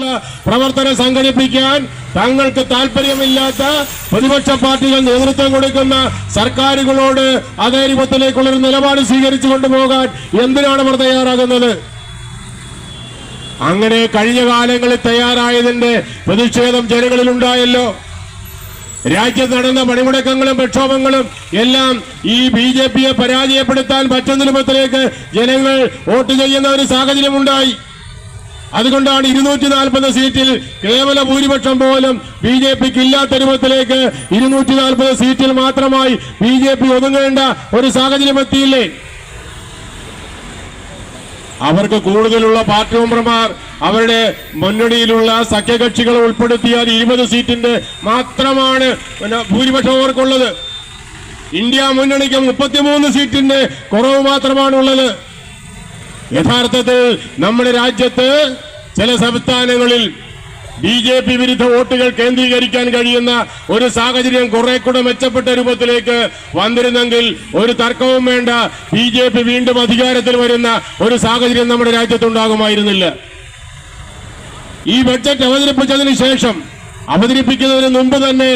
പ്രവർത്തനം സംഘടിപ്പിക്കാൻ തങ്ങൾക്ക് താല്പര്യമില്ലാത്ത പ്രതിപക്ഷ പാർട്ടികൾ നേതൃത്വം കൊടുക്കുന്ന സർക്കാരുകളോട് അതേ രൂപത്തിലേക്കുള്ളൊരു നിലപാട് സ്വീകരിച്ചു കൊണ്ടുപോകാൻ എന്തിനാണ് അവർ തയ്യാറാകുന്നത്? അങ്ങനെ കഴിഞ്ഞ കാലങ്ങളിൽ തയ്യാറായതിന്റെ പ്രതിഷേധം ജനങ്ങളിൽ ഉണ്ടായല്ലോ. രാജ്യത്ത് നടന്ന പണിമുടക്കങ്ങളും പ്രക്ഷോഭങ്ങളും എല്ലാം ഈ ബി ജെ പിയെ പരാജയപ്പെടുത്താൻ പറ്റുന്ന രൂപത്തിലേക്ക് ജനങ്ങൾ വോട്ട് ചെയ്യുന്ന ഒരു സാഹചര്യം ഉണ്ടായി അതുകൊണ്ടാണ് ഇരുന്നൂറ്റി നാൽപ്പത് സീറ്റിൽ കേവല ഭൂരിപക്ഷം പോലും ബി ജെ പിക്ക് ഇല്ലാത്ത രൂപത്തിലേക്ക് ഇരുന്നൂറ്റി നാൽപ്പത് സീറ്റിൽ മാത്രമായി ബി ജെ പി ഒതുങ്ങേണ്ട ഒരു സാഹചര്യം എത്തിയില്ലേ? അവർക്ക് കൂടുതലുള്ള പാർട്ടി മെമ്പർമാർ അവരുടെ മുന്നണിയിലുള്ള സഖ്യകക്ഷികളെ ഉൾപ്പെടുത്തിയാൽ ഇരുപത് സീറ്റിന്റെ മാത്രമാണ് ഭൂരിപക്ഷം അവർക്കുള്ളത്. ഇന്ത്യ മുന്നണിക്ക് മുപ്പത്തിമൂന്ന് സീറ്റിന്റെ കുറവ് മാത്രമാണ് ഉള്ളത് യഥാർത്ഥത്തിൽ നമ്മുടെ രാജ്യത്ത് ചില സംസ്ഥാനങ്ങളിൽ ബി ജെ പി വിരുദ്ധ വോട്ടുകൾ കേന്ദ്രീകരിക്കാൻ കഴിയുന്ന ഒരു സാഹചര്യം കുറെ കൂടെ മെച്ചപ്പെട്ട രൂപത്തിലേക്ക് വന്നിരുന്നെങ്കിൽ ഒരു തർക്കവും വേണ്ട. ബി ജെ പി വീണ്ടും അധികാരത്തിൽ വരുന്ന ഒരു സാഹചര്യം നമ്മുടെ രാജ്യത്തുണ്ടാകുമായിരുന്നില്ല. ഈ ബഡ്ജറ്റ് അവതരിപ്പിച്ചതിന് ശേഷം അവതരിപ്പിക്കുന്നതിന് മുമ്പ് തന്നെ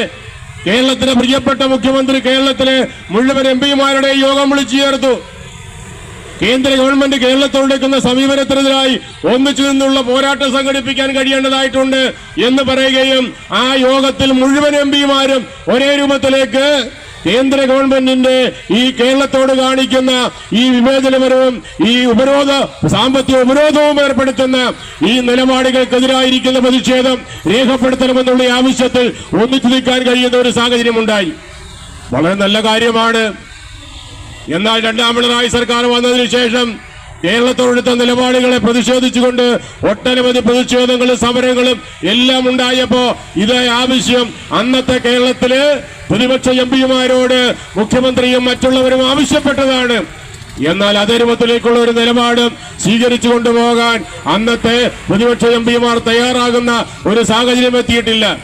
കേരളത്തിലെ പ്രിയപ്പെട്ട മുഖ്യമന്ത്രി കേരളത്തിലെ മുഴുവൻ എം പിമാരുടെ യോഗം വിളിച്ചു ചേർത്തു. കേന്ദ്ര ഗവൺമെന്റ് കേരളത്തോടെക്കുന്ന സമീപനത്തിനെതിരായി ഒന്നിച്ചു നിന്നുള്ള പോരാട്ടം സംഘടിപ്പിക്കാൻ കഴിയേണ്ടതായിട്ടുണ്ട് എന്ന് പറയുകയും ആ യോഗത്തിൽ മുഴുവൻ എം പിമാരും ഒരേ രൂപത്തിലേക്ക് കേന്ദ്ര ഗവൺമെന്റിന്റെ ഈ കേരളത്തോട് കാണിക്കുന്ന ഈ വിവേചനപരവും ഈ ഉപരോധ സാമ്പത്തിക ഉപരോധവും ഏർപ്പെടുത്തുന്ന ഈ നിലപാടുകൾക്കെതിരായിരിക്കുന്ന പ്രതിഷേധം രേഖപ്പെടുത്തണമെന്നുള്ള ആവശ്യത്തിൽ ഒന്നിച്ചു നിൽക്കാൻ കഴിയുന്ന ഒരു സാഹചര്യം ഉണ്ടായി വളരെ നല്ല കാര്യമാണ്. എന്നാൽ രണ്ടാം പിണറായി സർക്കാർ വന്നതിനു ശേഷം കേരളത്തോടെടുത്ത നിലപാടുകളെ പ്രതിഷേധിച്ചുകൊണ്ട് ഒട്ടനവധി പ്രതിഷേധങ്ങളും സമരങ്ങളും എല്ലാം ഉണ്ടായപ്പോ ഇതേ ആവശ്യം അന്നത്തെ കേരളത്തിൽ പ്രതിപക്ഷ എം പിമാരോട് മുഖ്യമന്ത്രിയും മറ്റുള്ളവരും ആവശ്യപ്പെട്ടതാണ്. എന്നാൽ അതേ രൂപത്തിലേക്കുള്ള ഒരു നിലപാട് സ്വീകരിച്ചു കൊണ്ടുപോകാൻ അന്നത്തെ പ്രതിപക്ഷ എം പിമാർ തയ്യാറാകുന്ന ഒരു സാഹചര്യം എത്തിയിട്ടില്ല.